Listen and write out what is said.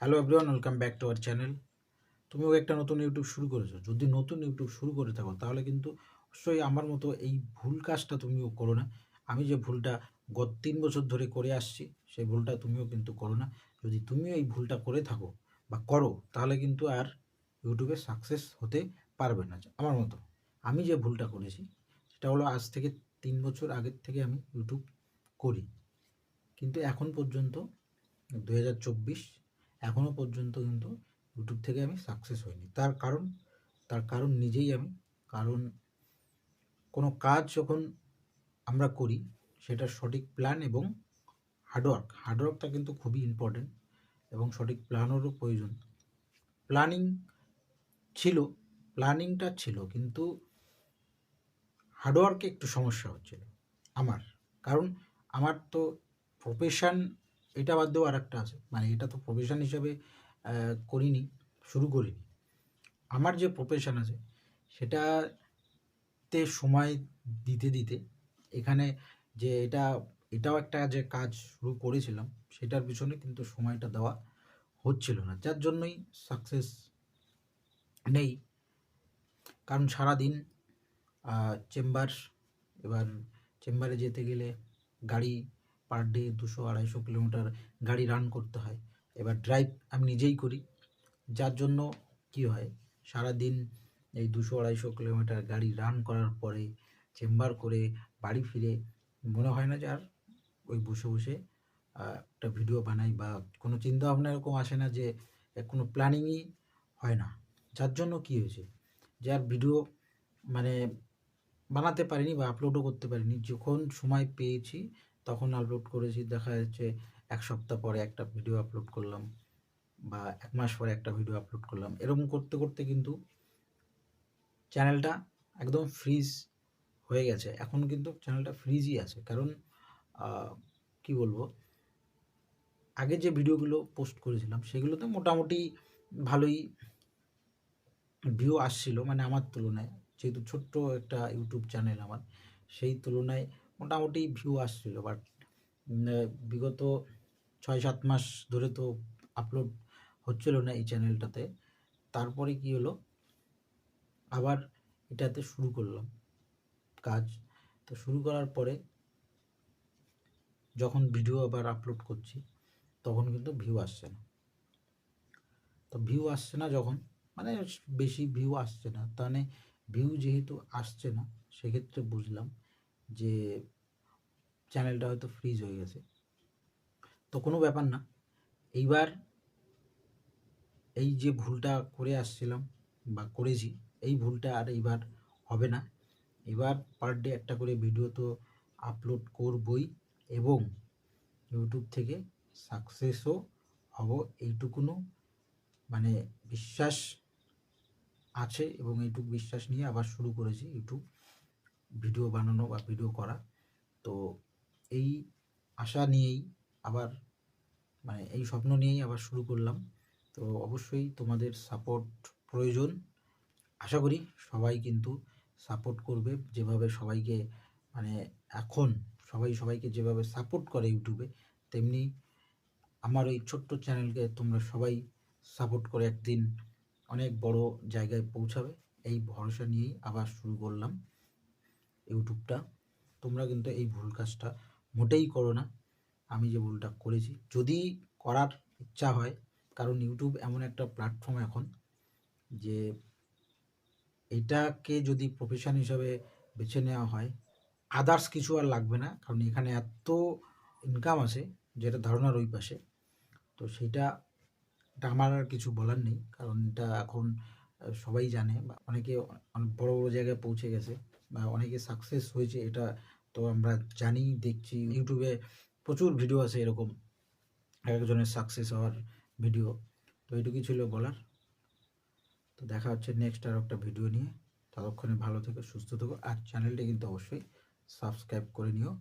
Hello everyone welcome back to our channel তুমিও একটা নতুন ইউটিউব শুরু করেছ। যদি নতুন ইউটিউব শুরু করে থাকো, তাহলে কিন্তু অবশ্যই আমার মতো এই ভুল কাজটা তুমিও করো না। আমি যে ভুলটা গত তিন বছর ধরে করে আসছি, সেই ভুলটা তুমিও কিন্তু করো না। যদি তুমিও এই ভুলটা করে থাকো বা করো, তাহলে কিন্তু আর ইউটিউবে সাকসেস হতে পারবে না, আমার মতো। আমি যে ভুলটা করেছি, সেটা হলো আজ থেকে তিন বছর আগের থেকে আমি ইউটিউব করি। কিন্তু এখন পর্যন্ত দু হাজার চব্বিশ এখনও পর্যন্ত কিন্তু ইউটিউব থেকে আমি সাকসেস হইনি তার কারণ তার কারণ নিজেই আমি। কারণ কোনো কাজ যখন আমরা করি সেটার সঠিক প্ল্যান এবং হার্ডওয়ার্ক হার্ডওয়ার্কটা কিন্তু খুবই ইম্পর্টেন্ট এবং সঠিক প্ল্যানেরও প্রয়োজন। প্ল্যানিং ছিল প্ল্যানিংটা ছিল, কিন্তু হার্ডওয়ার্কে একটু সমস্যা হচ্ছিল আমার। কারণ আমার তো প্রফেশন এটা বাদ দিয়েও আর একটা আছে। মানে এটা তো প্রফেশন হিসাবে করিনি, শুরু করিনি। আমার যে প্রফেশন আছে, সেটাতে সময় দিতে দিতে এখানে যে এটা, এটাও একটা যে কাজ শুরু করেছিলাম, সেটার পিছনে কিন্তু সময়টা দেওয়া হচ্ছিল না। যার জন্যই সাকসেস নেই। কারণ সারাদিন চেম্বার এবার চেম্বারে যেতে গেলে গাড়ি পার ডে দুশো, আড়াইশো কিলোমিটার গাড়ি রান করতে হয়। এবার ড্রাইভ আমি নিজেই করি। যার জন্য কি হয়, সারাদিন এই দুশো, আড়াইশো কিলোমিটার গাড়ি রান করার পরে চেম্বার করে বাড়ি ফিরে মনে হয় না যে আর ওই বসে বসে একটা ভিডিও বানাই বা কোনো চিন্তা ভাবনা এরকম আসে না যে কোনো প্ল্যানিংই হয় না। যার জন্য কি হয়েছে যে আর ভিডিও মানে বানাতে পারিনি বা আপলোডও করতে পারিনি। যখন সময় পেয়েছি তখন আপলোড করেছি, দেখা যাচ্ছে এক সপ্তাহ পরে একটা ভিডিও আপলোড করলাম বা এক মাস পরে একটা ভিডিও আপলোড করলাম। এরকম করতে করতে কিন্তু চ্যানেলটা একদম ফ্রিজ হয়ে গেছে। এখন কিন্তু চ্যানেলটা ফ্রিজই আছে। কারণ কি বলব? আগে যে ভিডিওগুলো পোস্ট করেছিলাম, সেগুলোতে মোটামুটি ভালোই ভিউ আসছিল মানে আমার তুলনায়। যেহেতু ছোট্ট একটা ইউটিউব চ্যানেল আমার, সেই তুলনায় মোটামুটি ভিউ আসছিল বাট বিগত ছয় সাত মাস ধরে তো আপলোড হচ্ছিল না এই চ্যানেলটাতে তারপরে কি হলো? আবার এটাতে শুরু করলাম কাজ। তো শুরু করার পরে যখন ভিডিও আবার আপলোড করছি, তখন কিন্তু ভিউ আসছে না। তো ভিউ আসছে না যখন মানে বেশি ভিউ আসছে না। তাহলে ভিউ যেহেতু আসছে না, সেক্ষেত্রে বুঝলাম যে চ্যানেলটা হয়তো ফ্রিজ হয়ে গেছে। তো কোনো ব্যাপার না। এইবার এই যে ভুলটা করে আসছিলাম বা করেছি, এই ভুলটা আর এইবার হবে না। এবার পার ডে একটা করে ভিডিও তো আপলোড করবই এবং ইউটিউব থেকে সাকসেসও হব এইটুকুনো। মানে বিশ্বাস আছে এবং এইটুকু বিশ্বাস নিয়ে আবার শুরু করেছি ইউটিউব ভিডিও বানানো বা ভিডিও করা। তো এই আশা নিয়েই আবার মানে এই স্বপ্ন নিয়েই আবার শুরু করলাম। তো অবশ্যই তোমাদের সাপোর্ট প্রয়োজন। আশা করি সবাই কিন্তু সাপোর্ট করবে যেভাবে সবাইকে মানে এখন সবাই সবাইকে যেভাবে সাপোর্ট করে ইউটিউবে তেমনি আমার এই ছোট্ট চ্যানেলকে তোমরা সবাই সাপোর্ট করে একদিন অনেক বড় জায়গায় পৌঁছাবে। এই ভরসা নিয়েই আবার শুরু করলাম। ইউটিউবটা, তোমরা কিন্তু এই ভুল কাজটা মোটেই করো না। আমি যে ভুলটা করেছি, যদি করার ইচ্ছা হয়, কারণ ইউটিউব এমন একটা প্ল্যাটফর্ম এখন যে এটাকে যদি প্রফেশন হিসাবে বেছে নেওয়া হয় আদার্স কিছু আর লাগবে না, কারণ এখানে এত ইনকাম আছে, যেটা ধারণার ওই পাশে। তো সেইটা, এটা আমার আর কিছু বলার নেই, কারণ এটা এখন সবাই জানে, বা অনেকে অনেক বড় বড় জায়গায় পৌঁছে গেছে। অনেকে সাকসেস হয়েছে, এটা তো আমরা জানি, দেখছি। ইউটিউবে প্রচুর ভিডিও আছে এরকম এক একজনের সাকসেস হওয়ার ভিডিও তো এটুকুই ছিল বলার। তো দেখা হচ্ছে নেক্সট আর একটা ভিডিও নিয়ে। ততক্ষণে ভালো থেকো, সুস্থ থেকো। আর চ্যানেলটি কিন্তু অবশ্যই সাবস্ক্রাইব করে নিও।